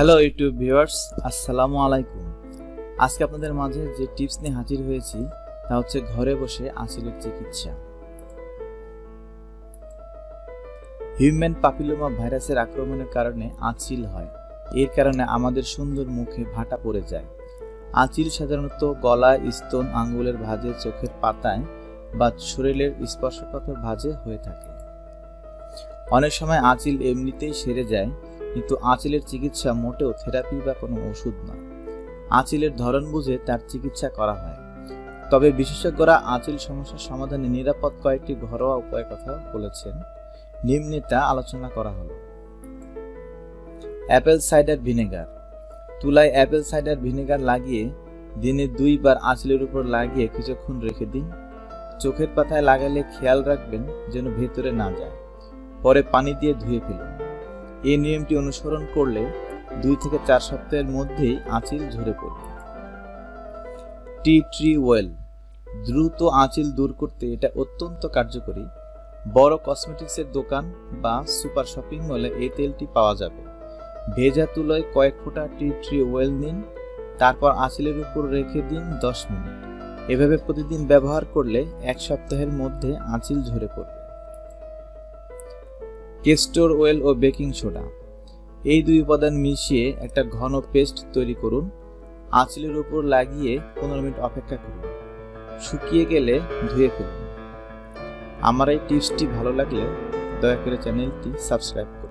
Hello YouTube viewers আসসালামু আলাইকুম আজকে আপনাদের মাঝে যে টিপস নিয়ে হাজির হয়েছি, তা হচ্ছে ঘরে বসে আঁচিলের চিকিৎসা। হিউম্যান পাপিলোমা ভাইরাসের আক্রমণের কারণে আঁচিল হয়। এর কারণে আমাদের সুন্দর মুখে ভাটা পড়ে যায়। আঁচিল সাধারণত গলায় স্তন, আঙ্গুলের ভাঁজে, চোখের পাতায় বা শরীরের স্পর্শকাতর ভাঁজে হয়ে থাকে। অনেক সময় আঁচিল এমনিতেই সেরে যায় কিন্তু আঁচিলের চিকিৎসা মোটেও থেরাপি বা কোনো ওষুধ নয়। আঁচিলের ধরন বুঝে তার চিকিৎসা করা হয়। তবে বিশেষজ্ঞরা আঁচিল সমস্যার সমাধানে নিরাপদ কয়েকটি ঘরোয়া উপায়ের কথা বলেছেন। নিম্নে তা আলোচনা করা হলো। Apple cider vinegar. তুলায় apple cider vinegar লাগিয়ে দিনে দুইবার আঁচিলের উপর লাগিয়ে কিছুক্ষণ রেখে দিন। চোখের পাতায় লাগালে খেয়াল রাখবেন যেন ভেতরে না যায়। পরে পানি দিয়ে ধুয়ে ফেলুন। এই নিয়মটি অনুসরণ করলে দুই থেকে চার সপ্তাহের মধ্যেই আঁচিল ঝরে পড়বে। টি ট্রি ওয়েল, দ্রুত আঁচিল দূর করতে এটা অত্যন্ত কার্যকরী। বড় কসমেটিক্সের দোকান বা সুপার শপিং মলে এই তেলটি পাওয়া যাবে। ভেজা তুলোয় কয়েক ফোঁটা টি ট্রি ওয়েল নিন, তারপর আঁচিলের উপর রেখে দিন দশ মিনিট। এভাবে প্রতিদিন ব্যবহার করলে এক সপ্তাহের মধ্যে আঁচিল ঝরে পড়বে। কেস্টোর অয়েল ও বেকিং সোডা। এই দুই উপাদান মিশিয়ে একটা ঘন পেস্ট তৈরি করুন। আঁচলের উপর লাগিয়ে পনেরো মিনিট অপেক্ষা করুন। শুকিয়ে গেলে ধুয়ে ফেলুন। আমার এই টিপসটি ভালো লাগলে দয়া করে চ্যানেলটি সাবস্ক্রাইব করুন।